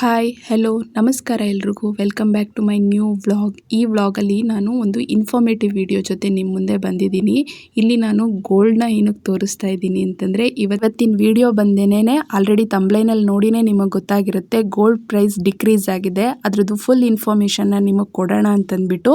Hi hello ನಮಸ್ಕಾರ ಎಲ್ರಿಗೂ. Welcome back to my new vlog ಈ ವ್ಲಾಗಲ್ಲಿ ನಾನು ಒಂದು ಇನ್ಫಾರ್ಮೇಟಿವ್ ವಿಡಿಯೋ ಜೊತೆ ನಿಮ್ಮ ಮುಂದೆ ಬಂದಿದ್ದೀನಿ. ಇಲ್ಲಿ ನಾನು ಗೋಲ್ಡ್ನ ಏನಕ್ಕೆ ತೋರಿಸ್ತಾ ಇದ್ದೀನಿ ಅಂತಂದರೆ, ಇವತ್ತಿನ ವಿಡಿಯೋ ಬಂದೇನೆ ಆಲ್ರೆಡಿ ತಂಬ್ಲೈನಲ್ಲಿ ನೋಡಿನೇ ನಿಮಗೆ ಗೊತ್ತಾಗಿರುತ್ತೆ ಗೋಲ್ಡ್ ಪ್ರೈಸ್ ಡಿಕ್ರೀಸ್ ಆಗಿದೆ, ಅದರದ್ದು ಫುಲ್ ಇನ್ಫಾರ್ಮೇಷನ್ನ ನಿಮಗೆ ಕೊಡೋಣ ಅಂತಂದ್ಬಿಟ್ಟು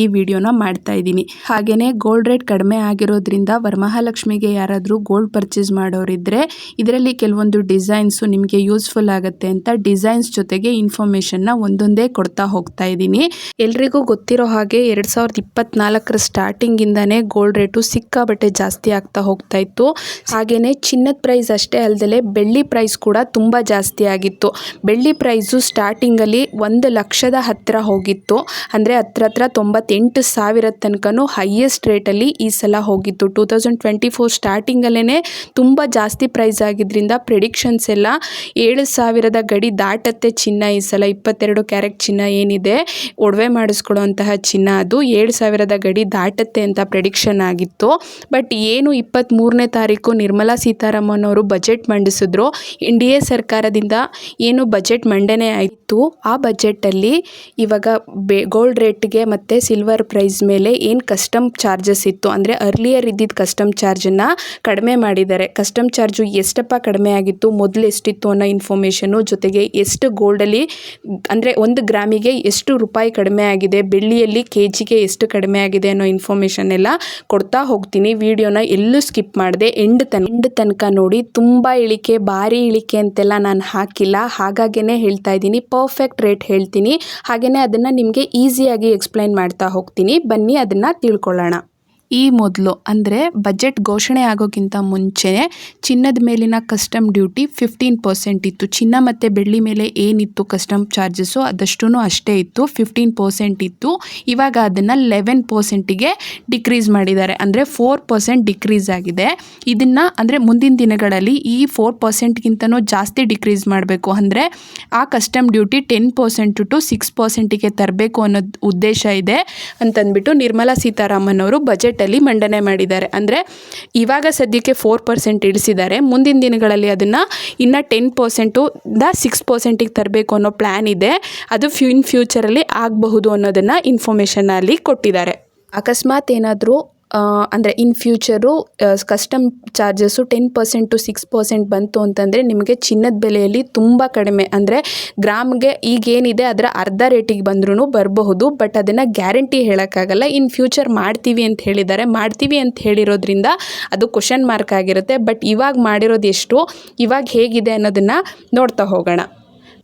ಈ ವಿಡಿಯೋನ ಮಾಡ್ತಾ ಇದ್ದೀನಿ. ಹಾಗೆಯೇ ಗೋಲ್ಡ್ ರೇಟ್ ಕಡಿಮೆ ಆಗಿರೋದ್ರಿಂದ ವರಮಹಾಲಕ್ಷ್ಮಿಗೆ ಯಾರಾದರೂ ಗೋಲ್ಡ್ ಪರ್ಚೇಸ್ ಮಾಡೋರಿದ್ದರೆ ಇದರಲ್ಲಿ ಕೆಲವೊಂದು ಡಿಸೈನ್ಸು ನಿಮಗೆ ಯೂಸ್ಫುಲ್ ಆಗುತ್ತೆ ಅಂತ ಡಿಸೈನ್ಸ್ ಜೊತೆಗೆ ಇನ್ಫಾರ್ಮೇಷನ್ನ ಒಂದೊಂದೇ ಕೊಡ್ತಾ ಹೋಗ್ತಾ ಇದ್ದೀನಿ. ಎಲ್ರಿಗೂ ಗೊತ್ತಿರೋ ಹಾಗೆ ಎರಡು ಸಾವಿರದ ಇಪ್ಪತ್ನಾಲ್ಕರ ಸ್ಟಾರ್ಟಿಂಗಿಂದನೇ ಗೋಲ್ಡ್ ರೇಟು ಸಿಕ್ಕಾಬಟ್ಟೆ ಜಾಸ್ತಿ ಆಗ್ತಾ ಹೋಗ್ತಾ ಇತ್ತು. ಹಾಗೆಯೇ ಚಿನ್ನದ ಪ್ರೈಸ್ ಅಷ್ಟೇ ಅಲ್ಲದೆ ಬೆಳ್ಳಿ ಪ್ರೈಸ್ ಕೂಡ ತುಂಬ ಜಾಸ್ತಿ ಆಗಿತ್ತು. ಬೆಳ್ಳಿ ಪ್ರೈಸು ಸ್ಟಾರ್ಟಿಂಗಲ್ಲಿ ಒಂದು ಲಕ್ಷದ ಹತ್ತಿರ ಹೋಗಿತ್ತು. ಅಂದರೆ ಹತ್ರ ಹತ್ರ ತೊಂಬತ್ತೆಂಟು ಸಾವಿರ ತನಕನೂ ಹೈಯೆಸ್ಟ್ ರೇಟಲ್ಲಿ ಈ ಸಲ ಹೋಗಿತ್ತು. ಟೂ ತೌಸಂಡ್ ಟ್ವೆಂಟಿ ಫೋರ್ ಸ್ಟಾರ್ಟಿಂಗಲ್ಲೇ ತುಂಬ ಜಾಸ್ತಿ ಪ್ರೈಸ್ ಆಗಿದ್ದರಿಂದ ಪ್ರಿಡಿಕ್ಷನ್ಸ್ ಎಲ್ಲ ಏಳು ಸಾವಿರದ ಗಡಿ ದಾಟತ್ತೆ ಚಿನ್ನ, ಈ ಸಲ ಇಪ್ಪತ್ತೆರಡು ಕ್ಯಾರೆಟ್ ಚಿನ್ನ ಏನಿದೆ, ಒಡವೆ ಮಾಡಿಸ್ಕೊಳ್ಳುವಂತಹ ಚಿನ್ನ ಅದು. ಏಳು ಸಾವಿರದ ಗಡಿ ದಾಟತ್ತೆ ಅಂತ ಪ್ರೆಡಿಕ್ಷನ್ ಆಗಿತ್ತು. ಬಟ್ ಏನು ಇಪ್ಪತ್ತ್ಮೂರನೇ ತಾರೀಕು ನಿರ್ಮಲಾ ಸೀತಾರಾಮನ್ ಅವರು ಬಜೆಟ್ ಮಂಡಿಸಿದ್ರು. ಎನ್ ಡಿ ಎ ಸರ್ಕಾರದಿಂದ ಏನು ಬಜೆಟ್ ಮಂಡನೆ ಆಯಿತು. ಆ ಬಜೆಟಲ್ಲಿ ಇವಾಗ ಬೆ ಗೋಲ್ಡ್ ರೇಟ್ಗೆ ಮತ್ತು ಸಿಲ್ವರ್ ಪ್ರೈಸ್ ಮೇಲೆ ಏನು ಕಸ್ಟಮ್ ಚಾರ್ಜಸ್ ಇತ್ತು? ಅಂದರೆ ಅರ್ಲಿಯರ್ ಇದ್ದಿದ್ದ ಕಸ್ಟಮ್ ಚಾರ್ಜನ್ನು ಕಡಿಮೆ ಮಾಡಿದ್ದಾರೆ. ಕಸ್ಟಮ್ ಚಾರ್ಜು ಎಷ್ಟಪ್ಪ ಕಡಿಮೆ ಆಗಿತ್ತು? ಮೊದಲು ಎಷ್ಟಿತ್ತು ಅನ್ನೋ ಇನ್ಫಾರ್ಮೇಷನು ಜೊತೆಗೆ ಎಷ್ಟು ಗೋಲ್ಡಲ್ಲಿ, ಅಂದರೆ ಒಂದು ಗ್ರಾಮಿಗೆ ಎಷ್ಟು ರೂಪಾಯಿ ಕಡಿಮೆ ಆಗಿದೆ, ಬೆಳ್ಳಿಯಲ್ಲಿ ಕೆ ಜಿಗೆ ಎಷ್ಟು ಕಡಿಮೆ ಆಗಿದೆ ಅನ್ನೋ ಇನ್ಫಾರ್ಮೇಷನ್ ಎಲ್ಲ ಕೊಡ್ತಾ ಹೋಗ್ತೀನಿ. ವಿಡಿಯೋನ ಎಲ್ಲೂ ಸ್ಕಿಪ್ ಮಾಡಿದೆ ಎಂಡ್ ತನ ಎಂಡ್ ತನಕ ನೋಡಿ. ತುಂಬ ಇಳಿಕೆ, ಭಾರಿ ಇಳಿಕೆ ಅಂತೆಲ್ಲ ನಾನು ಹಾಕಿಲ್ಲ. ಹಾಗಾಗೇ ಹೇಳ್ತಾ ಇದ್ದೀನಿ ಪರ್ಫೆಕ್ಟ್ ರೇಟ್ ಹೇಳ್ತೀನಿ. ಹಾಗೆಯೇ ಅದನ್ನು ನಿಮಗೆ ಈಸಿಯಾಗಿ ಎಕ್ಸ್ಪ್ಲೈನ್ ಮಾಡ್ತಾ ಹೋಗ್ತೀನಿ. ಬನ್ನಿ, ಅದನ್ನು ತಿಳ್ಕೊಳ್ಳೋಣ. ಈ ಮೊದಲು ಅಂದರೆ ಬಜೆಟ್ ಘೋಷಣೆ ಆಗೋಕ್ಕಿಂತ ಮುಂಚೆ ಚಿನ್ನದ ಮೇಲಿನ ಕಸ್ಟಮ್ ಡ್ಯೂಟಿ ಫಿಫ್ಟೀನ್ ಪರ್ಸೆಂಟ್ ಇತ್ತು. ಚಿನ್ನ ಮತ್ತು ಬೆಳ್ಳಿ ಮೇಲೆ ಏನಿತ್ತು ಕಸ್ಟಮ್ ಚಾರ್ಜಸ್ಸು ಅದಷ್ಟೂ ಅಷ್ಟೇ ಇತ್ತು. ಫಿಫ್ಟೀನ್ ಪರ್ಸೆಂಟ್ ಇತ್ತು. ಇವಾಗ ಅದನ್ನು ಲೆವೆನ್ ಪರ್ಸೆಂಟಿಗೆ ಡಿಕ್ರೀಸ್ ಮಾಡಿದ್ದಾರೆ. ಅಂದರೆ ಫೋರ್ ಪರ್ಸೆಂಟ್ ಡಿಕ್ರೀಸ್ ಆಗಿದೆ. ಇದನ್ನು ಅಂದರೆ ಮುಂದಿನ ದಿನಗಳಲ್ಲಿ ಈ ಫೋರ್ ಪರ್ಸೆಂಟ್ಗಿಂತನೂ ಜಾಸ್ತಿ ಡಿಕ್ರೀಸ್ ಮಾಡಬೇಕು. ಅಂದರೆ ಆ custom duty ten percent to six ಪರ್ಸೆಂಟಿಗೆ ತರಬೇಕು ಅನ್ನೋದು ಉದ್ದೇಶ ಇದೆ ಅಂತಂದ್ಬಿಟ್ಟು ನಿರ್ಮಲಾ ಸೀತಾರಾಮನ್ ಅವರು ಬಜೆಟ್ ಅಲ್ಲಿ ಮಂಡನೆ ಮಾಡಿದ್ದಾರೆ. ಅಂದರೆ ಇವಾಗ ಸದ್ಯಕ್ಕೆ ಫೋರ್ ಪರ್ಸೆಂಟ್ ಇಳಿಸಿದ್ದಾರೆ. ಮುಂದಿನ ದಿನಗಳಲ್ಲಿ ಅದನ್ನು ಇನ್ನು ಟೆನ್ ಪರ್ಸೆಂಟು ದ ಸಿಕ್ಸ್ ಪರ್ಸೆಂಟಿಗೆ ತರಬೇಕು ಅನ್ನೋ ಪ್ಲ್ಯಾನ್ ಇದೆ. ಅದು ಫ್ಯೂ ಇನ್ ಫ್ಯೂಚರಲ್ಲಿ ಆಗಬಹುದು ಅನ್ನೋದನ್ನು ಇನ್ಫಾರ್ಮೇಷನ್ ಅಲ್ಲಿ ಕೊಟ್ಟಿದ್ದಾರೆ. ಅಕಸ್ಮಾತ್ ಏನಾದರೂ ಅಂದರೆ in future custom charges ten percent to six percent ಬಂತು ಅಂತಂದರೆ ನಿಮಗೆ ಚಿನ್ನದ ಬೆಲೆಯಲ್ಲಿ ತುಂಬ ಕಡಿಮೆ. ಅಂದರೆ ಗ್ರಾಮ್ಗೆ ಈಗೇನಿದೆ ಅದರ ಅರ್ಧ ರೇಟಿಗೆ ಬಂದ್ರೂ ಬರಬಹುದು ಬಟ್ ಅದನ್ನು ಗ್ಯಾರಂಟಿ ಹೇಳೋಕ್ಕಾಗಲ್ಲ. ಇನ್ ಫ್ಯೂಚರ್ ಮಾಡ್ತೀವಿ ಅಂತ ಹೇಳಿದ್ದಾರೆ. ಮಾಡ್ತೀವಿ ಅಂತ ಹೇಳಿರೋದ್ರಿಂದ ಅದು ಕ್ವಶನ್ ಮಾರ್ಕ್ ಆಗಿರುತ್ತೆ. ಬಟ್ ಇವಾಗ ಮಾಡಿರೋದು ಎಷ್ಟು? ಇವಾಗ ಹೇಗಿದೆ ಅನ್ನೋದನ್ನು ನೋಡ್ತಾ ಹೋಗೋಣ.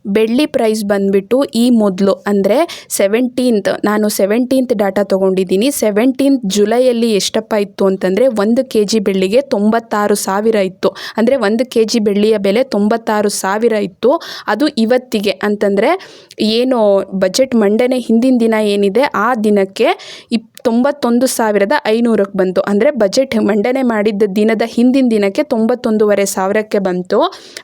ಬೆಳ್ಳಿ ಪ್ರೈಸ್ ಬಂದುಬಿಟ್ಟು ಈ ಮೊದಲು ಅಂದರೆ ಸೆವೆಂಟೀನ್ತ್ ನಾನು ಸೆವೆಂಟೀನ್ತ್ ಡಾಟಾ ತೊಗೊಂಡಿದ್ದೀನಿ. ಸೆವೆಂಟೀನ್ತ್ ಜುಲೈಯಲ್ಲಿ ಎಷ್ಟಪ್ಪ ಇತ್ತು ಅಂತಂದರೆ ಒಂದು ಕೆ ಜಿ ಬೆಳ್ಳಿಗೆ ತೊಂಬತ್ತಾರು ಸಾವಿರ ಇತ್ತು. ಅಂದರೆ ಒಂದು ಕೆ ಜಿ ಬೆಳ್ಳಿಯ ಬೆಲೆ ತೊಂಬತ್ತಾರು ಸಾವಿರ ಇತ್ತು. ಅದು ಇವತ್ತಿಗೆ ಅಂತಂದರೆ, ಏನು ಬಜೆಟ್ ಮಂಡನೆ ಹಿಂದಿನ ದಿನ ಏನಿದೆ, ಆ ದಿನಕ್ಕೆ ಇಪ್ ತೊಂಬತ್ತೊಂದು ಸಾವಿರದ ಐನೂರಕ್ಕೆ ಬಂತು. ಅಂದರೆ ಬಜೆಟ್ ಮಂಡನೆ ಮಾಡಿದ್ದ ದಿನದ ಹಿಂದಿನ ದಿನಕ್ಕೆ ತೊಂಬತ್ತೊಂದೂವರೆ ಸಾವಿರಕ್ಕೆ ಬಂತು.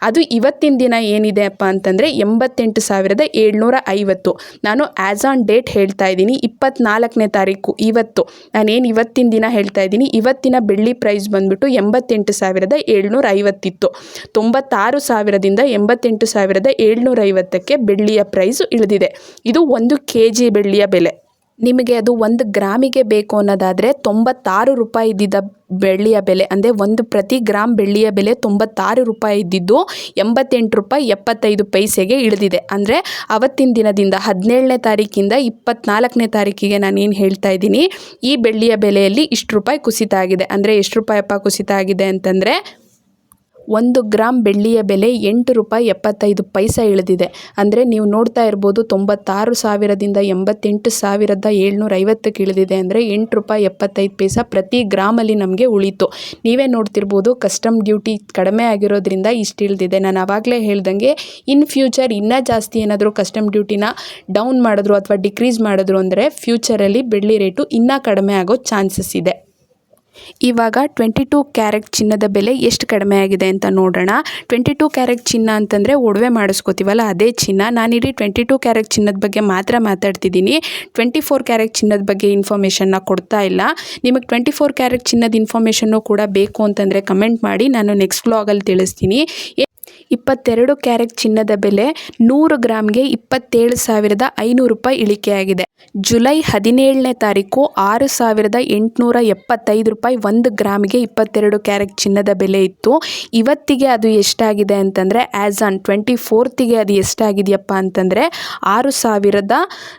ಅದು ಇವತ್ತಿನ ದಿನ ಏನಿದೆ ಅಪ್ಪ ಅಂತಂದರೆ ಎಂಬತ್ತೆಂಟು ಸಾವಿರದ ಏಳ್ನೂರ ಐವತ್ತು. ನಾನು ಆ್ಯಸ್ ಆನ್ ಡೇಟ್ ಹೇಳ್ತಾ ಇದ್ದೀನಿ, ಇಪ್ಪತ್ನಾಲ್ಕನೇ ತಾರೀಕು ಇವತ್ತು. ನಾನೇನು ಇವತ್ತಿನ ದಿನ ಹೇಳ್ತಾ ಇದ್ದೀನಿ, ಇವತ್ತಿನ ಬೆಳ್ಳಿ ಪ್ರೈಸ್ ಬಂದುಬಿಟ್ಟು ಎಂಬತ್ತೆಂಟು ಸಾವಿರದ ಏಳ್ನೂರ ಐವತ್ತಿತ್ತು. ತೊಂಬತ್ತಾರು ಸಾವಿರದಿಂದ ಎಂಬತ್ತೆಂಟು ಸಾವಿರದ ಏಳ್ನೂರ ಐವತ್ತಕ್ಕೆ ಬೆಳ್ಳಿಯ ಪ್ರೈಸು ಇಳಿದಿದೆ. ಇದು ಒಂದು ಕೆ ಜಿ ಬೆಳ್ಳಿಯ ಬೆಲೆ. ನಿಮಗೆ ಅದು ಒಂದು ಗ್ರಾಮಿಗೆ ಬೇಕು ಅನ್ನೋದಾದರೆ ತೊಂಬತ್ತಾರು ರೂಪಾಯಿ ಇದ್ದಿದ್ದ ಬೆಳ್ಳಿಯ ಬೆಲೆ, ಅಂದರೆ ಒಂದು ಪ್ರತಿ ಗ್ರಾಮ್ ಬೆಳ್ಳಿಯ ಬೆಲೆ ತೊಂಬತ್ತಾರು ರೂಪಾಯಿ ಇದ್ದಿದ್ದು ಎಂಬತ್ತೆಂಟು ರೂಪಾಯಿ ಎಪ್ಪತ್ತೈದು ಪೈಸೆಗೆ ಇಳಿದಿದೆ. ಅಂದರೆ ಅವತ್ತಿನ ದಿನದಿಂದ ಹದಿನೇಳನೇ ತಾರೀಕಿಂದ ಇಪ್ಪತ್ನಾಲ್ಕನೇ ತಾರೀಕಿಗೆ ನಾನೇನು ಹೇಳ್ತಾ ಇದ್ದೀನಿ, ಈ ಬೆಳ್ಳಿಯ ಬೆಲೆಯಲ್ಲಿ ಇಷ್ಟು ರೂಪಾಯಿ ಕುಸಿತ ಆಗಿದೆ. ಅಂದರೆ ಎಷ್ಟು ರೂಪಾಯಪ್ಪ ಕುಸಿತ ಆಗಿದೆ ಅಂತಂದರೆ ಒಂದು ಗ್ರಾಮ್ ಬೆಳ್ಳಿಯ ಬೆಲೆ ಎಂಟು ರೂಪಾಯಿ ಎಪ್ಪತ್ತೈದು ಪೈಸೆ ಇಳಿದಿದೆ. ಅಂದರೆ ನೀವು ನೋಡ್ತಾ ಇರ್ಬೋದು ತೊಂಬತ್ತಾರು ಸಾವಿರದಿಂದ ಎಂಬತ್ತೆಂಟು ಸಾವಿರದ ಏಳ್ನೂರ ಐವತ್ತಕ್ಕೆ ಇಳಿದಿದೆ. ಅಂದರೆ ಎಂಟು ರೂಪಾಯಿ ಎಪ್ಪತ್ತೈದು ಪೈಸೆ ಪ್ರತಿ ಗ್ರಾಮಲ್ಲಿ ನಮಗೆ ಉಳಿತು. ನೀವೇ ನೋಡ್ತಿರ್ಬೋದು ಕಸ್ಟಮ್ ಡ್ಯೂಟಿ ಕಡಿಮೆ ಆಗಿರೋದ್ರಿಂದ ಇಷ್ಟು ಇಳಿದಿದೆ. ನಾನು ಆವಾಗಲೇ ಹೇಳ್ದಂಗೆ ಇನ್ ಫ್ಯೂಚರ್ ಇನ್ನೂ ಜಾಸ್ತಿ ಏನಾದರೂ ಕಸ್ಟಮ್ ಡ್ಯೂಟಿನ ಡೌನ್ ಮಾಡಿದ್ರು ಅಥವಾ ಡಿಕ್ರೀಸ್ ಮಾಡಿದ್ರು ಅಂದರೆ ಫ್ಯೂಚರಲ್ಲಿ ಬೆಳ್ಳಿ ರೇಟು ಇನ್ನೂ ಕಡಿಮೆ ಆಗೋ ಚಾನ್ಸಸ್ ಇದೆ. ಇವಾಗ ಟ್ವೆಂಟಿ ಟೂ ಕ್ಯಾರೆಟ್ ಚಿನ್ನದ ಬೆಲೆ ಎಷ್ಟು ಕಡಿಮೆ ಆಗಿದೆ ಅಂತ ನೋಡೋಣ. ಟ್ವೆಂಟಿ ಟೂ ಕ್ಯಾರೆಟ್ ಚಿನ್ನ ಅಂತಂದರೆ ಒಡವೆ ಮಾಡಿಸ್ಕೋತೀವಲ್ಲ, ಅದೇ ಚಿನ್ನ. ನಾನಿಡೀ ಟ್ವೆಂಟಿ ಟೂ ಕ್ಯಾರೆಟ್ ಚಿನ್ನದ ಬಗ್ಗೆ ಮಾತ್ರ ಮಾತಾಡ್ತಿದ್ದೀನಿ. ಟ್ವೆಂಟಿ ಫೋರ್ ಕ್ಯಾರೆಟ್ ಚಿನ್ನದ ಬಗ್ಗೆ ಇನ್ಫಾರ್ಮೇಷನ್ನ ಕೊಡ್ತಾ ಇಲ್ಲ. ನಿಮಗೆ ಟ್ವೆಂಟಿ ಫೋರ್ ಕ್ಯಾರೆಟ್ ಚಿನ್ನದ ಇನ್ಫಾರ್ಮೇಷನ್ನು ಕೂಡ ಬೇಕು ಅಂತಂದರೆ ಕಮೆಂಟ್ ಮಾಡಿ, ನಾನು ನೆಕ್ಸ್ಟ್ ಬ್ಲಾಗಲ್ಲಿ ತಿಳಿಸ್ತೀನಿ. ಇಪ್ಪತ್ತೆರಡು ಕ್ಯಾರೆಟ್ ಚಿನ್ನದ ಬೆಲೆ ನೂರು ಗ್ರಾಮ್ಗೆ ಇಪ್ಪತ್ತೇಳು ಸಾವಿರದ ಐನೂರು ರೂಪಾಯಿ ಇಳಿಕೆಯಾಗಿದೆ. ಜುಲೈ ಹದಿನೇಳನೇ ತಾರೀಕು ಆರು ಸಾವಿರದ ಎಂಟುನೂರ ಎಪ್ಪತ್ತೈದು ರೂಪಾಯಿ ಒಂದು ಗ್ರಾಮ್ಗೆ ಇಪ್ಪತ್ತೆರಡು ಕ್ಯಾರೆಟ್ ಚಿನ್ನದ ಬೆಲೆ ಇತ್ತು. ಇವತ್ತಿಗೆ ಅದು ಎಷ್ಟಾಗಿದೆ ಅಂತಂದರೆ ಆ್ಯಸ್ ಆನ್ ಟ್ವೆಂಟಿ ಫೋರ್ತಿಗೆ ಅದು ಎಷ್ಟಾಗಿದೆಯಪ್ಪ ಅಂತಂದರೆ, ಆರು ಸಾವಿರದ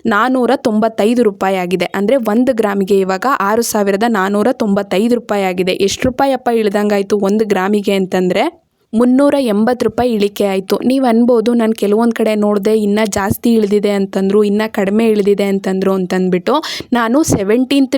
ನಾನ್ನೂರ ತೊಂಬತ್ತೈದು ರೂಪಾಯಿ ಆಗಿದೆ. ಅಂದರೆ ಒಂದು ಗ್ರಾಮಿಗೆ ಇವಾಗ ಆರು ಸಾವಿರದ ನಾನ್ನೂರ ತೊಂಬತ್ತೈದು ರೂಪಾಯಿ ಆಗಿದೆ. ಎಷ್ಟು ರೂಪಾಯಪ್ಪ ಇಳಿದಂಗಾಯಿತು ಒಂದು ಗ್ರಾಮಿಗೆ ಅಂತಂದರೆ? ಮುನ್ನೂರ ಎಂಬತ್ತು ರೂಪಾಯಿ ಇಳಿಕೆ ಆಯಿತು. ನೀವು ಅನ್ಬೋದು ನಾನು ಕೆಲವೊಂದು ಕಡೆ ನೋಡಿದೆ ಇನ್ನೂ ಜಾಸ್ತಿ ಇಳಿದಿದೆ ಅಂತಂದರು, ಇನ್ನೂ ಕಡಿಮೆ ಇಳಿದಿದೆ ಅಂತಂದರು ಅಂತಂದ್ಬಿಟ್ಟು ನಾನು ಸೆವೆಂಟೀನ್ತ್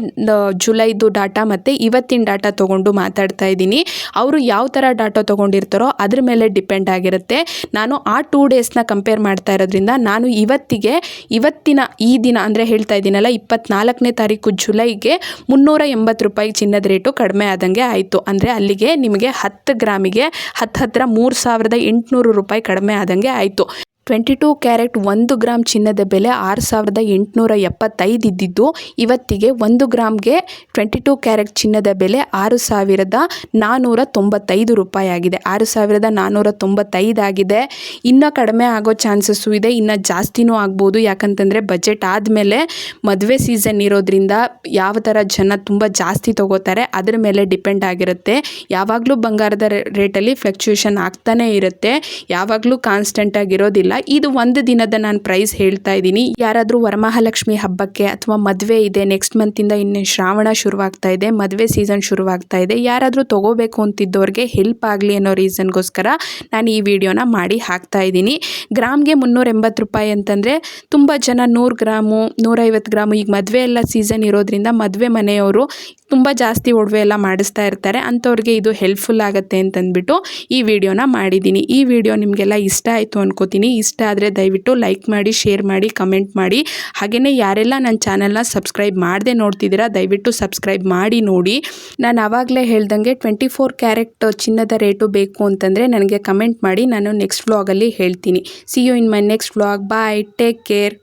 ಜುಲೈದು ಡಾಟಾ ಮತ್ತು ಇವತ್ತಿನ ಡಾಟಾ ತೊಗೊಂಡು ಮಾತಾಡ್ತಾ ಇದ್ದೀನಿ. ಅವರು ಯಾವ ಥರ ಡಾಟಾ ತೊಗೊಂಡಿರ್ತಾರೋ ಅದ್ರ ಮೇಲೆ ಡಿಪೆಂಡ್ ಆಗಿರುತ್ತೆ. ನಾನು ಆ ಟೂ ಡೇಸ್ನ ಕಂಪೇರ್ ಮಾಡ್ತಾ ಇರೋದ್ರಿಂದ ನಾನು ಇವತ್ತಿಗೆ, ಇವತ್ತಿನ ಈ ದಿನ ಅಂದರೆ ಹೇಳ್ತಾ ಇದ್ದೀನಲ್ಲ, ಇಪ್ಪತ್ನಾಲ್ಕನೇ ತಾರೀಕು ಜುಲೈಗೆ ಮುನ್ನೂರ ಎಂಬತ್ತು ರೂಪಾಯಿ ಚಿನ್ನದ ರೇಟು ಕಡಿಮೆ ಆದಂಗೆ ಆಯಿತು. ಅಂದರೆ ಅಲ್ಲಿಗೆ ನಿಮಗೆ ಹತ್ತು ಗ್ರಾಮಿಗೆ ಹತ್ತು ಹತ್ತಿರ ಮೂರು ಸಾವಿರದ ಎಂಟುನೂರು ರೂಪಾಯಿ ಕಡಿಮೆ ಆದಂಗೆ ಆಯಿತು. ಟ್ವೆಂಟಿ ಟೂ ಕ್ಯಾರೆಟ್ ಒಂದು ಗ್ರಾಮ್ ಚಿನ್ನದ ಬೆಲೆ ಆರು ಸಾವಿರದ ಎಂಟುನೂರ ಎಪ್ಪತ್ತೈದು ಇದ್ದಿದ್ದು, ಇವತ್ತಿಗೆ ಒಂದು ಗ್ರಾಮ್ಗೆ ಟ್ವೆಂಟಿ ಟೂ ಕ್ಯಾರೆಟ್ ಚಿನ್ನದ ಬೆಲೆ ಆರು ಸಾವಿರದ ನಾನ್ನೂರ ತೊಂಬತ್ತೈದು ರೂಪಾಯಿ ಆಗಿದೆ. ಆರು ಸಾವಿರದ ನಾನ್ನೂರ ತೊಂಬತ್ತೈದು ಆಗಿದೆ. ಇನ್ನೂ ಕಡಿಮೆ ಆಗೋ ಚಾನ್ಸಸ್ಸು ಇದೆ, ಇನ್ನೂ ಜಾಸ್ತಿನೂ ಆಗ್ಬೋದು. ಯಾಕಂತಂದರೆ ಬಜೆಟ್ ಆದಮೇಲೆ ಮದುವೆ ಸೀಸನ್ ಇರೋದ್ರಿಂದ ಯಾವ ಥರ ಜನ ತುಂಬ ಜಾಸ್ತಿ ತೊಗೋತಾರೆ, ಅದರ ಮೇಲೆ ಡಿಪೆಂಡ್ ಆಗಿರುತ್ತೆ. ಯಾವಾಗಲೂ ಬಂಗಾರದ ರೇಟಲ್ಲಿ ಫ್ಲಕ್ಚುಯೇಷನ್ ಆಗ್ತಾನೇ ಇರುತ್ತೆ. ಯಾವಾಗಲೂ ಕಾನ್ಸ್ಟೆಂಟ್ ಆಗಿರೋದಿಲ್ಲ ಇದು ಒಂದು ದಿನದ ನಾನು ಪ್ರೈಸ್ ಹೇಳ್ತಾ ಇದ್ದೀನಿ. ಯಾರಾದರೂ ವರಮಹಾಲಕ್ಷ್ಮಿ ಹಬ್ಬಕ್ಕೆ ಅಥವಾ ಮದುವೆ ಇದೆ ನೆಕ್ಸ್ಟ್ ಮಂತಿಂದ ಇನ್ನು ಶ್ರಾವಣ ಶುರುವಾಗ್ತಾ ಇದೆ, ಮದುವೆ ಸೀಸನ್ ಶುರುವಾಗ್ತಾ ಇದೆ, ಯಾರಾದರೂ ತೊಗೋಬೇಕು ಅಂತಿದ್ದವ್ರಿಗೆ ಹೆಲ್ಪ್ ಆಗಲಿ ಅನ್ನೋ ರೀಸನ್ಗೋಸ್ಕರ ನಾನು ಈ ವಿಡಿಯೋನ ಮಾಡಿ ಹಾಕ್ತಾ ಇದ್ದೀನಿ. ಗ್ರಾಮ್ಗೆ ಮುನ್ನೂರ ಎಂಬತ್ತು ರೂಪಾಯಿ ಅಂತಂದರೆ ತುಂಬ ಜನ ನೂರು ಗ್ರಾಮು, ನೂರೈವತ್ತು ಗ್ರಾಮು, ಈಗ ಮದುವೆ ಎಲ್ಲ ಸೀಸನ್ ಇರೋದ್ರಿಂದ ಮದುವೆ ಮನೆಯವರು ತುಂಬ ಜಾಸ್ತಿ ಒಡವೆ ಎಲ್ಲ ಮಾಡಿಸ್ತಾ ಇರ್ತಾರೆ, ಅಂಥವ್ರಿಗೆ ಇದು ಹೆಲ್ಪ್ಫುಲ್ ಆಗುತ್ತೆ ಅಂತಂದ್ಬಿಟ್ಟು ಈ ವಿಡಿಯೋನ ಮಾಡಿದ್ದೀನಿ. ಈ ವಿಡಿಯೋ ನಿಮಗೆಲ್ಲ ಇಷ್ಟ ಆಯಿತು ಅನ್ಕೋತೀನಿ. ಇಷ್ಟ ಆದರೆ ದಯವಿಟ್ಟು ಲೈಕ್ ಮಾಡಿ ಶೇರ್ ಮಾಡಿ ಕಮೆಂಟ್ ಮಾಡಿ. ಹಾಗೆಯೇ ಯಾರೆಲ್ಲ ನನ್ನ ಚಾನಲ್ನ ಸಬ್ಸ್ಕ್ರೈಬ್ ಮಾಡದೆ ನೋಡ್ತಿದ್ದೀರಾ, ದಯವಿಟ್ಟು ಸಬ್ಸ್ಕ್ರೈಬ್ ಮಾಡಿ ನೋಡಿ. ನಾನು ಆವಾಗಲೇ ಹೇಳ್ದಂಗೆ ಟ್ವೆಂಟಿ ಫೋರ್ ಕ್ಯಾರೆಟ್ ಚಿನ್ನದ ರೇಟು ಬೇಕು ಅಂತಂದರೆ ನನಗೆ ಕಮೆಂಟ್ ಮಾಡಿ, ನಾನು ನೆಕ್ಸ್ಟ್ ವ್ಲಾಗಲ್ಲಿ ಹೇಳ್ತೀನಿ. See you in my next vlog bye take care